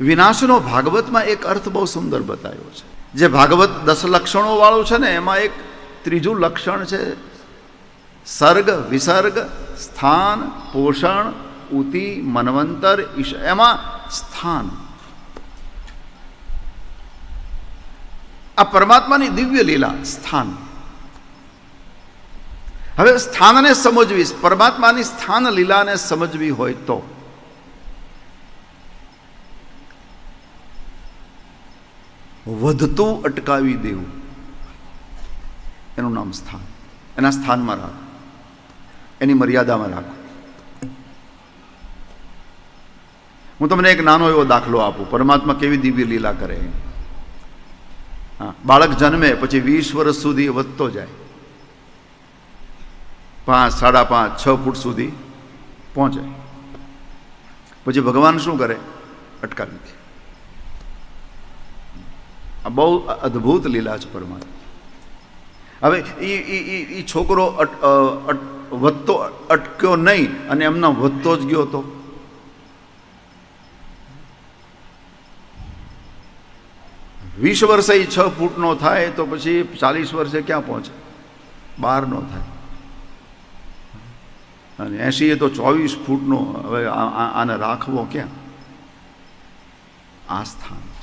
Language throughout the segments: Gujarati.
વિનાશનો ભાગવતમાં એક અર્થ બહુ સુંદર બતાવ્યો છે. જે ભાગવત દસ લક્ષણો વાળું છે ને, એમાં એક ત્રીજું લક્ષણ છે, સર્ગ, વિસર્ગ, સ્થાન, પોષણ, ઉતિ, મનવંતર એમાં સ્થાન. આ પરમાત્માની દિવ્ય લીલા, સ્થાન. હવે સ્થાનને સમજવી પરમાત્માની સ્થાન લીલાને સમજવી હોય તો. વધતું અટકાવી દેવું. એનું નામ સ્થાન. એના સ્થાનમાં રાખો. એની મર્યાદામાં રાખો. હું તમને એક નાનો એવો દાખલો આપું. પરમાત્મા કેવી દિવ્ય લીલા કરે હા, બાળક જન્મે પછી વીસ વર્ષ સુધી વધતો જાય. પાંચ, સાડા પાંચ, છ ફૂટ સુધી પહોંચે. પછી ભગવાન શું કરે? અટકાવી દે. આ બહુ અદ્ભુત લીલા છે પરમાત્મા. હવે એ છોકરો વધતો અટક્યો નહીં અને એમના વધતો જ ગયો હતો. વીસ વર્ષે છ ફૂટનો થાય તો પછી ચાલીસ વર્ષે ક્યાં પહોંચે? બારનો થાય. અને એસી એ તો ચોવીસ ફૂટનો, હવે આને રાખવો ક્યાં? આ સ્થાન.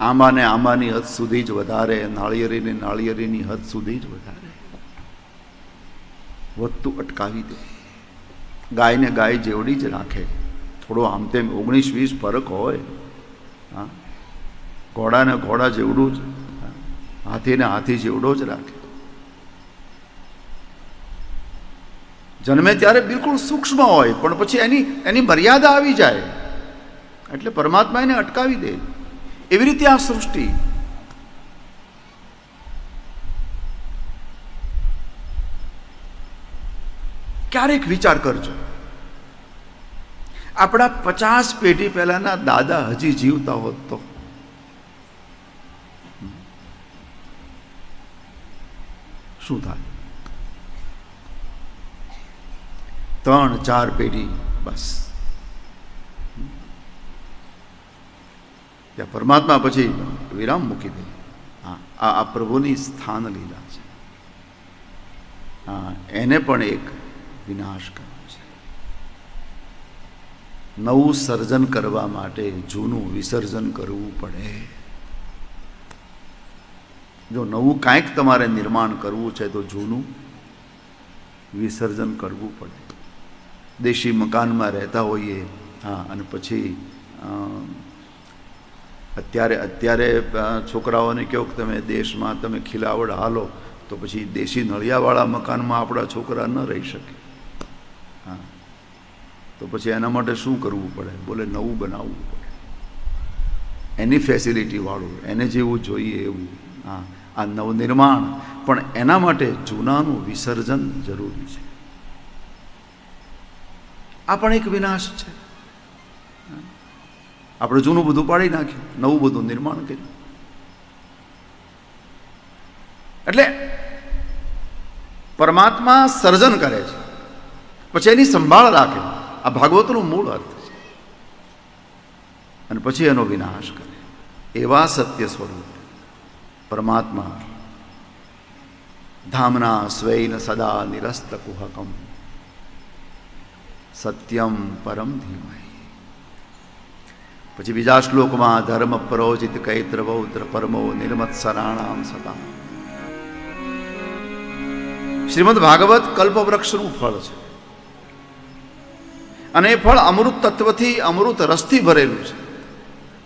આંબાને આંબાની હદ સુધી જ વધારે, નાળિયેરીને નાળિયેરીની હદ સુધી જ વધારે. વધતું અટકાવી દે. ગાયને ગાય જેવડી જ રાખે. થોડો આમ તેમ ઓગણીસ વીસ ફરક હોય. હા? ઘોડાને ઘોડા જેવડું જ. હાથીને હાથી જેવડો જ રાખે. જન્મે ત્યારે બિલકુલ સૂક્ષ્મ હોય, પણ પછી એની એની મર્યાદા આવી જાય. એટલે પરમાત્મા એને અટકાવી દે. એવી રીતે આ સૃષ્ટિ ક્યારેક વિચાર કરજો. આપણા પચાસ પેઢી પહેલાના દાદા હજી જીવતા હોત તો. શું થાય? ત્રણ ચાર પેઢી, બસ. ત્યાં પરમાત્મા પછી વિરામ મૂકી દે. હા, આ આ પ્રભુની સ્થાન લીલા છે. હા, એને પણ એક વિનાશ કર્યો છે. નવું સર્જન કરવા માટે જૂનું વિસર્જન કરવું પડે. જો નવું કાંઈક તમારે નિર્માણ કરવું છે, તો જૂનું વિસર્જન કરવું પડે. દેશી મકાનમાં રહેતા હોઈએ, હા, અને પછી અત્યારે અત્યારે છોકરાઓને કહો કે તમે દેશમાં તમે ખીલાવડ હાલો, તો પછી દેશી નળિયાવાળા મકાનમાં આપણા છોકરા ન રહી શકે. હા. તો પછી એના માટે શું કરવું પડે? બોલે નવું બનાવવું પડે. એની ફેસિલિટીવાળું એને જેવું જોઈએ એવું. હા. આ નવનિર્માણ. પણ એના માટે જૂનાનું વિસર્જન જરૂરી છે. આ પણ એક વિનાશ છે. આપણે જૂનું બધું પાડી નાખ્યું, નવું બધું નિર્માણ કર્યું. એટલે પરમાત્મા સર્જન કરે છે. પછી એની સંભાળ રાખે. આ ભાગવતનો મૂળ અર્થ છે. અને પછી એનો વિનાશ કરે. એવા સત્ય સ્વરૂપ પરમાત્મા ધામના સ્વૈન સદા નિરસ્ત કુહકમ. સત્યમ પરમ ધીમય પછી બીજા શ્લોકમાં ધર્મ પરોજિત કૈત્ર બૌદ્ર પરમો નિર્મત્સરાણામ સતા. શ્રીમદ ભાગવત કલ્પવૃક્ષનું ફળ છે. અને એ ફળ અમૃત તત્વથી અમૃત રસથી ભરેલું છે.